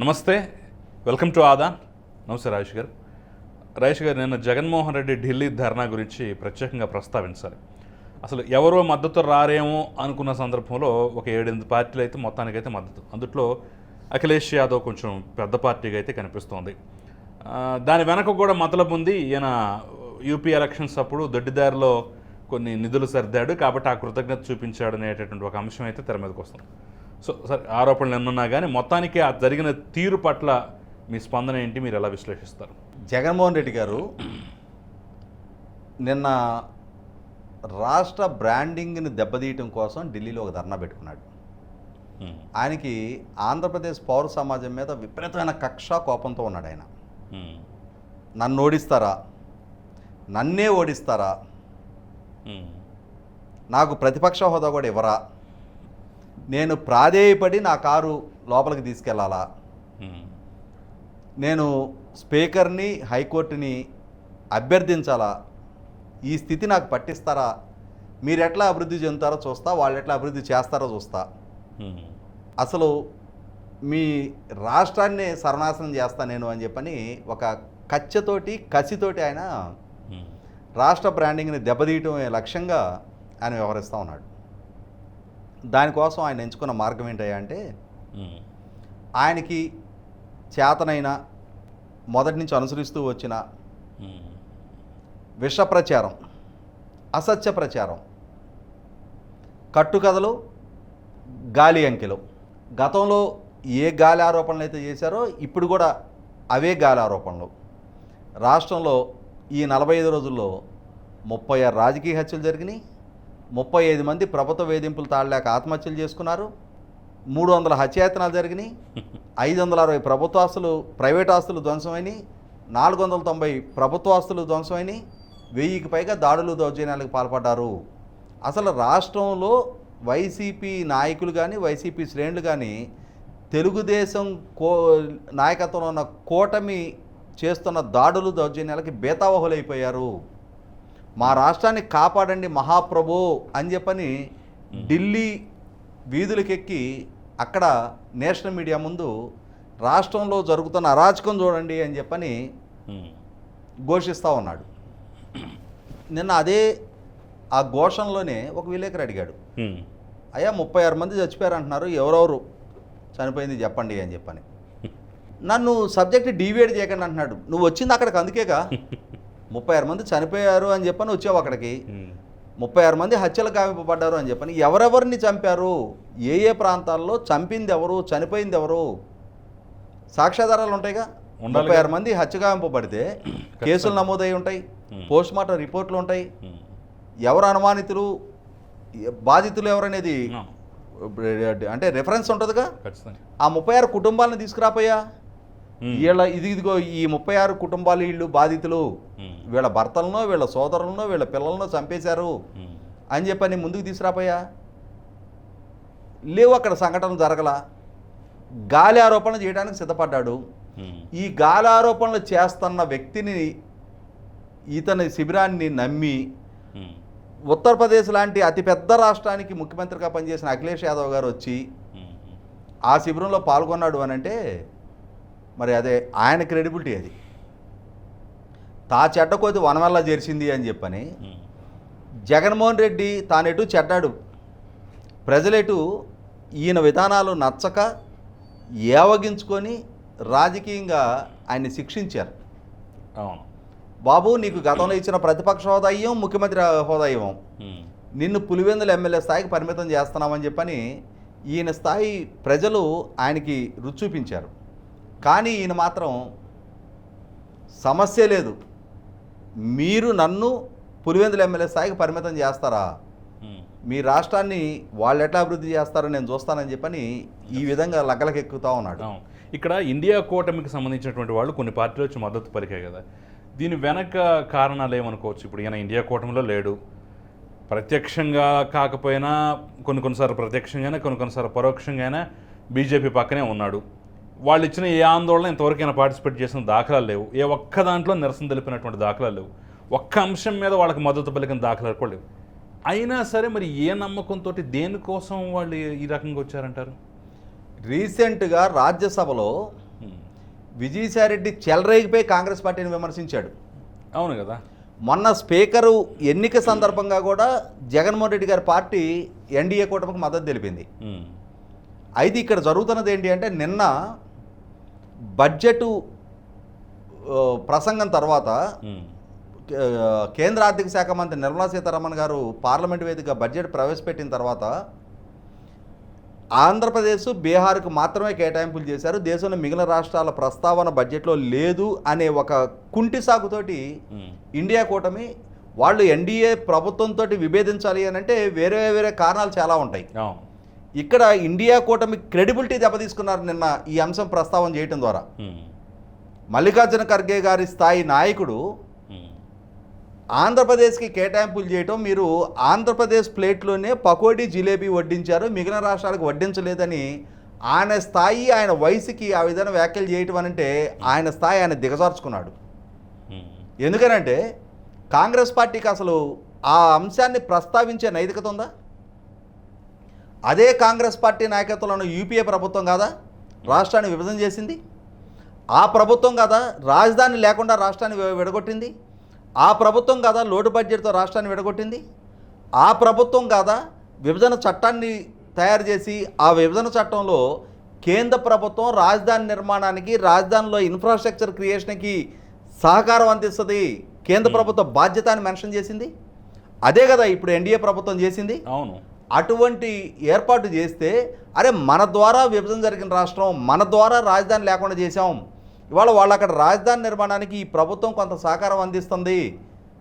నమస్తే. Welcome to ఆదా నమస్తే రాజేష్ గారు. రాజేష్ గారు నేను జగన్మోహన్ రెడ్డి ఢిల్లీ ధర్నా గురించి ప్రత్యేకంగా ప్రస్తావించాలి అసలు ఎవరో మద్దతు రారేమో అనుకున్న సందర్భంలో ఒక ఏడెనిమిది పార్టీలు అయితే మొత్తానికైతే మద్దతు. అందుట్లో అఖిలేష్ యాదవ్ కొంచెం పెద్ద పార్టీగా అయితే కనిపిస్తోంది. దాని వెనక కూడా మతలబు ఉంది. ఈయన యూపీ ఎలక్షన్స్ అప్పుడు దొడ్డిదారిలో కొన్ని నిధులు సర్దాడు. కాబట్టి ఆ కృతజ్ఞత చూపించాడు అనేటటువంటి ఒక అంశం అయితే తెర మీదకి వస్తుంది. సో సరే ఆరోపణలు ఎన్నున్నా కానీ మొత్తానికి ఆ జరిగిన తీరు పట్ల మీ స్పందన ఏంటి? మీరు ఎలా విశ్లేషిస్తారు? జగన్మోహన్ రెడ్డి గారు నిన్న రాష్ట్ర బ్రాండింగ్ని దెబ్బతీయటం కోసం ఢిల్లీలో ఒక ధర్నా పెట్టుకున్నాడు. ఆయనకి ఆంధ్రప్రదేశ్ పౌర సమాజం మీద విపరీతమైన కక్ష కోపంతో ఉన్నాడు ఆయన. నన్ను ఓడిస్తారా? నన్నే ఓడిస్తారా? నాకు ప్రతిపక్ష హోదా కూడా ఇవ్వరా? నేను ప్రాధేయపడి నా కారు లోపలికి తీసుకెళ్ళాలా నేను స్పీకర్ని హైకోర్టుని అభ్యర్థించాలా? ఈ స్థితి నాకు పట్టిస్తారా? మీరు ఎట్లా అభివృద్ధి చెందుతారో చూస్తా వాళ్ళు ఎట్లా అభివృద్ధి చేస్తారో చూస్తా. అసలు మీ రాష్ట్రాన్ని సర్వనాశనం చేస్తా నేను అని చెప్పని ఒక కచ్చతోటి కసితోటి ఆయన రాష్ట్ర బ్రాండింగ్ని దెబ్బతీయటం లక్ష్యంగా ఆయన వ్యవహరిస్తూ ఉన్నాడు. దానికోసం ఆయన ఎంచుకున్న మార్గం ఏంటయ్యా అంటే ఆయనకి చేతనైన మొదటి నుంచి అనుసరిస్తూ వచ్చిన విష ప్రచారం అసత్య ప్రచారం కట్టుకథలు గాలి అంకెలు. గతంలో ఏ గాలి ఆరోపణలు అయితే చేశారో ఇప్పుడు కూడా అవే గాలి ఆరోపణలు. రాష్ట్రంలో ఈ నలభై ఐదు రోజుల్లో ముప్పై ఆరు రాజకీయ హత్యలు జరిగినాయి. ముప్పై ఐదు మంది ప్రభుత్వ వేధింపులు తాళలేక ఆత్మహత్యలు చేసుకున్నారు. మూడు వందల హత్యాయతనాలు జరిగినాయి. ఐదు వందల అరవై ప్రభుత్వ ఆస్తులు ప్రైవేట్ ఆస్తులు ధ్వంసమైనవి నాలుగు వందల తొంభై ప్రభుత్వ ఆస్తులు ధ్వంసమైనవి వెయ్యికి పైగా దాడులు దౌర్జన్యాలకు పాల్పడ్డారు. అసలు రాష్ట్రంలో వైసీపీ నాయకులు కానీ వైసీపీ శ్రేణులు కానీ తెలుగుదేశం కో నాయకత్వంలో ఉన్న కూటమి చేస్తున్న దాడులు దౌర్జన్యాలకి బేతావహులైపోయారు. మా రాష్ట్రాన్ని కాపాడండి మహాప్రభు అని చెప్పని ఢిల్లీ వీధులకెక్కి అక్కడ నేషనల్ మీడియా ముందు రాష్ట్రంలో జరుగుతున్న అరాచకం చూడండి అని చెప్పని ఘోషిస్తూ ఉన్నాడు. నిన్న అదే ఆ ఘోషణలోనే ఒక విలేకరు అడిగాడు. అయ్యా ముప్పై ఆరు మంది చచ్చిపోయారు అంటున్నారు ఎవరెవరు చనిపోయింది చెప్పండి అని చెప్పని. నన్ను సబ్జెక్ట్ డీవియేట్ చేయకండి అంటున్నాడు. నువ్వు వచ్చింది అక్కడికి అందుకేగా? ముప్పై ఆరు మంది చనిపోయారు అని చెప్పని వచ్చావు అక్కడికి. ముప్పై ఆరు మంది హత్యలు గావింపబడ్డారు అని చెప్పని ఎవరెవరిని చంపారు? ఏ ఏ ప్రాంతాల్లో చంపింది ఎవరు చనిపోయింది ఎవరు సాక్ష్యాధారాలు ఉంటాయిగా. ముప్పై ఆరు మంది హత్య గావింపబడితే కేసులు నమోదై ఉంటాయి. పోస్ట్ మార్టం రిపోర్ట్లు ఉంటాయి. ఎవరు అనుమానితులు? బాధితులు ఎవరనేది అంటే రెఫరెన్స్ ఉంటుందిగా? ఆ ముప్పై ఆరు కుటుంబాలను తీసుకురాపోయా? వీళ్ళ ఇది ఇదిగో ఈ ముప్పై ఆరు కుటుంబాలు వీళ్ళు బాధితులు. ఉమ్, వీళ్ళ భర్తలనో వీళ్ళ సోదరులనో వీళ్ళ పిల్లలనో చంపేశారు. ఉమ్, అని చెప్పని ముందుకు తీసుకురాపోయా? లేవు అక్కడ సంఘటనలు జరగల. గాలి ఆరోపణలు చేయడానికి సిద్ధపడ్డాడు. ఈ గాలి ఆరోపణలు చేస్తున్న వ్యక్తిని ఇతని శిబిరాన్ని నమ్మి ఉత్తరప్రదేశ్ లాంటి అతిపెద్ద రాష్ట్రానికి ముఖ్యమంత్రిగా పనిచేసిన అఖిలేష్ యాదవ్ గారు వచ్చి ఆ శిబిరంలో పాల్గొన్నాడు అని అంటే మరి అదే ఆయన క్రెడిబిలిటీ అది. తా చెడ్డ కొద్ది వనవల్ల చేర్చింది అని చెప్పని జగన్మోహన్ రెడ్డి తానెటు చెడ్డాడు. ప్రజలెటు ఈయన విధానాలు నచ్చక ఏవగించుకొని రాజకీయంగా ఆయన్ని శిక్షించారు. అవును. బాబు నీకు గతంలో ఇచ్చిన ప్రతిపక్ష హోదా ఇవ్వం ముఖ్యమంత్రి హోదా ఇవ్వం. నిన్ను పులివెందుల ఎమ్మెల్యే స్థాయికి పరిమితం చేస్తున్నామని చెప్పని ఈయన స్థాయి ప్రజలు ఆయనకి రుచి చూపించారు. కానీ ఈయన మాత్రం సమస్య లేదు. మీరు నన్ను పులివెందుల ఎమ్మెల్యే స్థాయికి పరిమితం చేస్తారా? మీ రాష్ట్రాన్ని వాళ్ళు ఎట్లా అభివృద్ధి చేస్తారో నేను చూస్తానని చెప్పని ఈ విధంగా లగ్గలకు ఎక్కుతూ ఉన్నాడు ఇక్కడ ఇండియా కూటమికి సంబంధించినటువంటి వాళ్ళు కొన్ని పార్టీలు వచ్చి మద్దతు పలికాయి కదా. దీని వెనక కారణాలు ఏమనుకోవచ్చు? ఇప్పుడు ఈయన ఇండియా కూటమిలో లేడు. ప్రత్యక్షంగా కాకపోయినా కొన్ని కొన్నిసార్లు ప్రత్యక్షంగానే కొన్ని కొన్నిసార్లు పరోక్షంగానే బీజేపీ పక్కనే ఉన్నాడు. వాళ్ళు ఇచ్చిన ఏ ఆందోళన ఇంతవరకు ఆయన పార్టిసిపేట్ చేసిన దాఖలాలు లేవు. ఏ ఒక్క దాంట్లో నిరసన తెలిపినటువంటి దాఖలాలు లేవు. ఒక్క అంశం మీద వాళ్ళకి మద్దతు పలికిన దాఖలాలు కూడా లేవు. అయినా సరే మరి ఏ నమ్మకంతో దేనికోసం వాళ్ళు ఈ రకంగా వచ్చారంటారు? రీసెంట్గా రాజ్యసభలో విజయసాయిరెడ్డి చెలరేగిపోయి కాంగ్రెస్ పార్టీని విమర్శించాడు. అవును కదా. మొన్న స్పీకరు ఎన్నిక సందర్భంగా కూడా జగన్మోహన్ రెడ్డి గారి పార్టీ ఎన్డీఏ కూటమికి మద్దతు తెలిపింది. అయితే ఇక్కడ జరుగుతున్నది ఏంటి అంటే నిన్న బడ్జెట్ ప్రసంగం తర్వాత కేంద్ర ఆర్థిక శాఖ మంత్రి నిర్మలా సీతారామన్ గారు పార్లమెంట్ వేదిక బడ్జెట్ ప్రవేశపెట్టిన తర్వాత ఆంధ్రప్రదేశ్ బీహార్కు మాత్రమే కేటాయింపులు చేశారు. దేశంలో మిగిలిన రాష్ట్రాల ప్రస్తావన బడ్జెట్లో లేదు అనే ఒక కుంటి సాగుతోటి. ఇండియా కూటమి వాళ్ళు ఎన్డీఏ ప్రభుత్వంతో విభేదించాలి అని అంటే వేరే వేరే కారణాలు చాలా ఉంటాయి. ఇక్కడ ఇండియా కూటమి క్రెడిబిలిటీ దెబ్బతీసుకున్నారు నిన్న ఈ అంశం ప్రస్తావన చేయటం ద్వారా. మల్లికార్జున ఖర్గే గారి స్థాయి నాయకుడు. ఆంధ్రప్రదేశ్కి కేటాయింపులు చేయటం మీరు ఆంధ్రప్రదేశ్ ప్లేట్లోనే పకోడీ జిలేబీ వడ్డించారు మిగిలిన రాష్ట్రాలకు వడ్డించలేదని ఆయన స్థాయి ఆయన వయసుకి ఆ విధంగా వ్యాఖ్యలు చేయటం అనంటే ఆయన స్థాయి ఆయన దిగజార్చుకున్నాడు. ఎందుకనంటే కాంగ్రెస్ పార్టీకి అసలు ఆ అంశాన్ని ప్రస్తావించే నైతికత ఉందా అదే కాంగ్రెస్ పార్టీ నాయకత్వంలో యూపీఏ ప్రభుత్వం కాదా? రాష్ట్రాన్ని విభజన చేసింది. ఆ ప్రభుత్వం కదా? రాజధాని లేకుండా రాష్ట్రాన్ని విడగొట్టింది. ఆ ప్రభుత్వం కదా? లోటు బడ్జెట్తో రాష్ట్రాన్ని విడగొట్టింది. ఆ ప్రభుత్వం కాదా? విభజన చట్టాన్ని తయారు చేసి ఆ విభజన చట్టంలో కేంద్ర ప్రభుత్వం రాజధాని నిర్మాణానికి రాజధానిలో ఇన్ఫ్రాస్ట్రక్చర్ క్రియేషన్కి సహకారం అందిస్తుంది. కేంద్ర ప్రభుత్వ బాధ్యత అని మెన్షన్ చేసింది. అదే కదా ఇప్పుడు ఎన్డీఏ ప్రభుత్వం చేసింది. అవును. అటువంటి ఏర్పాటు చేస్తే అరే మన ద్వారా విభజన జరిగిన రాష్ట్రం మన ద్వారా రాజధాని లేకుండా చేశాం. ఇవాళ వాళ్ళు అక్కడ రాజధాని నిర్మాణానికి ఈ ప్రభుత్వం కొంత సహకారం అందిస్తుంది.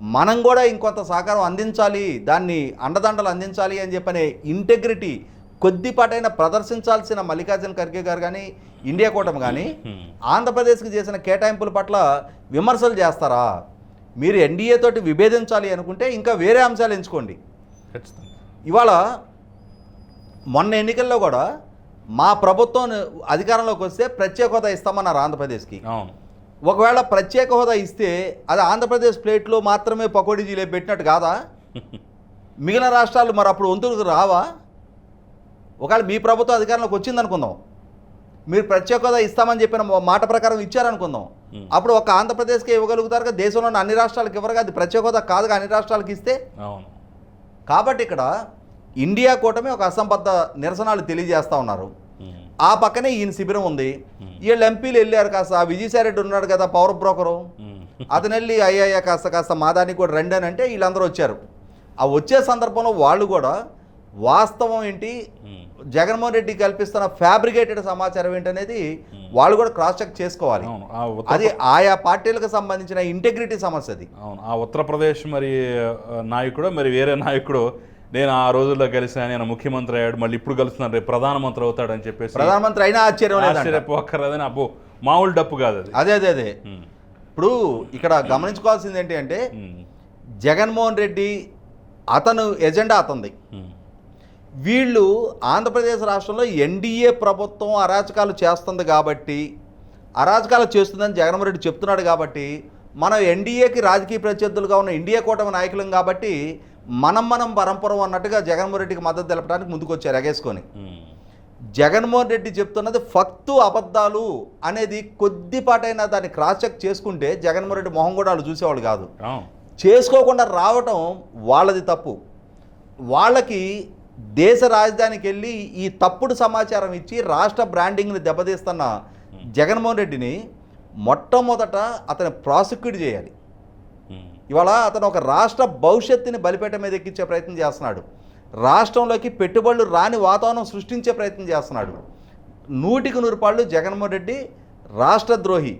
మనం కూడా ఇంకొంత సహకారం అందించాలి దాన్ని అండదండలు అందించాలి అని చెప్పనే ఇంటెగ్రిటీ కొద్దిపాటైనా ప్రదర్శించాల్సిన మల్లికార్జున ఖర్గే గారు కానీ ఇండియా కూటమి కానీ. ఆంధ్రప్రదేశ్కి చేసిన కేటాయింపుల పట్ల విమర్శలు చేస్తారా? మీరు ఎన్డీఏ తోటి విభేదించాలి అనుకుంటే ఇంకా వేరే అంశాలు ఎంచుకోండి. ఖచ్చితంగా. ఇవాళ మొన్న ఎన్నికల్లో కూడా మా ప్రభుత్వం అధికారంలోకి వస్తే ప్రత్యేక హోదా ఇస్తామన్నారు ఆంధ్రప్రదేశ్కి. అవును. ఒకవేళ ప్రత్యేక హోదా ఇస్తే అది ఆంధ్రప్రదేశ్ ప్లేట్లో మాత్రమే పకోడీ జిలేబీ పెట్టినట్టు కాదా? మిగిలిన రాష్ట్రాలు మరి అప్పుడు వంతులకు రావా? ఒకవేళ మీ ప్రభుత్వం అధికారంలోకి వచ్చింది అనుకుందాం మీరు ప్రత్యేక హోదా ఇస్తామని చెప్పిన మాట ప్రకారం ఇచ్చారనుకుందాం. అప్పుడు ఒక ఆంధ్రప్రదేశ్కి ఇవ్వగలుగుతారు కదా దేశంలో ఉన్న అన్ని రాష్ట్రాలకు ఇవ్వరు అది ప్రత్యేక హోదా కాదుగా? అన్ని రాష్ట్రాలకు ఇస్తే? అవును. కాబట్టి ఇక్కడ ఇండియా కూటమి ఒక అసంబద్ధ నిరసనలు తెలియజేస్తా ఉన్నారు. ఆ పక్కనే ఈయన శిబిరం ఉంది. వీళ్ళు ఎంపీలు వెళ్ళారు కాస్త. ఆ విజయసాయిరెడ్డి ఉన్నాడు కదా పవర్ బ్రోకరు. అతను వెళ్ళి అయ్యయ్య కాస్త కాస్త మా దానికి కూడా రండి అని అంటే వీళ్ళందరూ వచ్చారు. ఆ వచ్చే సందర్భంలో వాళ్ళు కూడా వాస్తవం ఏంటి. జగన్మోహన్ రెడ్డి కల్పిస్తున్న ఫ్యాబ్రికేటెడ్ సమాచారం ఏంటనేది వాళ్ళు కూడా క్రాస్ చెక్ చేసుకోవాలి. అది ఆయా పార్టీలకు సంబంధించిన ఇంటెగ్రిటీ సమస్య అది. అవును. ఆ ఉత్తరప్రదేశ్ మరి నాయకుడు మరి వేరే నాయకుడు నేను ఆ రోజుల్లో కలిసాను నేను ముఖ్యమంత్రి అయ్యాడు మళ్ళీ ఇప్పుడు కలుస్తున్నాను రేపు ప్రధానమంత్రి అవుతాడని చెప్పేసి ప్రధానమంత్రి అయినా ఆశ్చర్యం ఆశ్చర్యపోక్కర్లేదని అబ్బో మామూలు డప్పు కాదు అది అదే అదే అదే. ఇప్పుడు ఇక్కడ గమనించుకోవాల్సింది ఏంటి అంటే. జగన్మోహన్ రెడ్డి అతను ఎజెండా అతంది. వీళ్ళు ఆంధ్రప్రదేశ్ రాష్ట్రంలో ఎన్డీఏ ప్రభుత్వం అరాచకాలు చేస్తుంది కాబట్టి అరాచకాలు చేస్తుందని జగన్మోహన్ రెడ్డి చెప్తున్నాడు కాబట్టి మనం ఎన్డీఏకి రాజకీయ ప్రత్యర్థులుగా ఉన్న ఇండియా కూటమి నాయకులం కాబట్టి మనం మనం పరంపరం అన్నట్టుగా జగన్మోహన్ రెడ్డికి మద్దతు తెలపడానికి ముందుకొచ్చారు ఎగేసుకొని. జగన్మోహన్ రెడ్డి చెప్తున్నది ఫక్తు అబద్ధాలు అనేది కొద్దిపాటైనా దాన్ని క్రాస్ చెక్ చేసుకుంటే జగన్మోహన్ రెడ్డి మొహం కూడా వాళ్ళు చూసేవాళ్ళు కాదు. చేసుకోకుండా రావటం వాళ్ళది తప్పు. వాళ్ళకి దేశ రాజధానికి వెళ్ళి ఈ తప్పుడు సమాచారం ఇచ్చి రాష్ట్ర బ్రాండింగ్ని దెబ్బతీస్తున్న జగన్మోహన్ రెడ్డిని మొట్టమొదట అతని ప్రాసిక్యూట్ చేయాలి. ఇవాళ అతను ఒక రాష్ట్ర భవిష్యత్తుని బలిపేట మీద ఎక్కించే ప్రయత్నం చేస్తున్నాడు. రాష్ట్రంలోకి పెట్టుబడులు రాని వాతావరణం సృష్టించే ప్రయత్నం చేస్తున్నాడు. నూటికి నూరు పాళ్ళు జగన్మోహన్ రెడ్డి రాష్ట్ర ద్రోహి.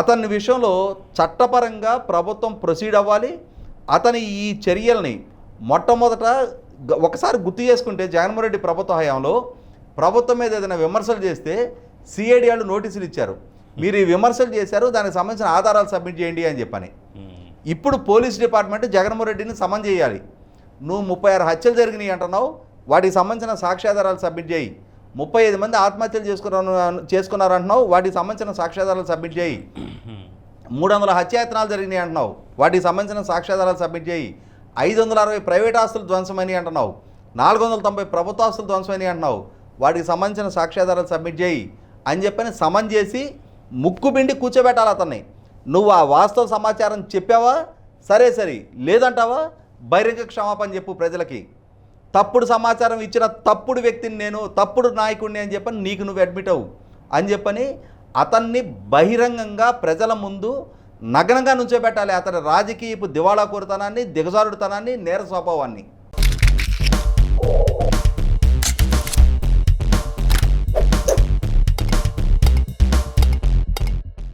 అతని విషయంలో చట్టపరంగా ప్రభుత్వం ప్రొసీడ్ అవ్వాలి. అతని ఈ చర్యల్ని మొట్టమొదట ఒకసారి గుర్తు చేసుకుంటే జగన్మోహన్ రెడ్డి ప్రభుత్వ హయాంలో ప్రభుత్వం మీద ఏదైనా విమర్శలు చేస్తే సిఐడి వాళ్ళు నోటీసులు ఇచ్చారు. మీరు ఈ విమర్శలు చేశారు దానికి సంబంధించిన ఆధారాలు సబ్మిట్ చేయండి అని చెప్పని. ఇప్పుడు పోలీస్ డిపార్ట్మెంట్ జగన్మోహన్ రెడ్డిని సమన్ చేయాలి. నువ్వు ముప్పై ఆరు హత్యలు జరిగినాయి అంటున్నావు. వాటికి సంబంధించిన సాక్ష్యాధారాలు సబ్మిట్ చేయి. ముప్పై ఐదు మంది ఆత్మహత్యలు చేసుకున్నారు చేసుకున్నారు అంటున్నావు వాటికి సంబంధించిన సాక్ష్యాధారాలు సబ్మిట్ చేయి. మూడు వందల హత్యాయత్నాలు జరిగినాయి అంటున్నావు. వాటికి సంబంధించిన సాక్ష్యాధారాలు సబ్మిట్ చేయి. ఐదు వందల అరవై ప్రైవేట్ ఆస్తులు ధ్వంసమని అంటున్నావు. నాలుగు వందల తొంభై ప్రభుత్వ ఆస్తులు ధ్వంసమని అంటున్నావు. వాటికి సంబంధించిన సాక్ష్యాధారాలు సబ్మిట్ చేయి అని చెప్పని సమన్ చేసి ముక్కుబిండి కూర్చోబెట్టాలి అతన్ని. నువ్వు ఆ వాస్తవ సమాచారం చెప్పావా? సరే సరే. లేదంటావా? బహిరంగ క్షమాపణ చెప్పు ప్రజలకి. తప్పుడు సమాచారం ఇచ్చిన తప్పుడు వ్యక్తిని నేను తప్పుడు నాయకుడిని అని చెప్పని నీకు నువ్వు అడ్మిట్ అవ్వు. అని చెప్పని అతన్ని బహిరంగంగా ప్రజల ముందు నగ్నంగా నుంచోబెట్టాలి. అతని రాజకీయపు దివాళా కోరుతనాన్ని దిగజారుడుతనాన్ని నేర స్వభావాన్ని.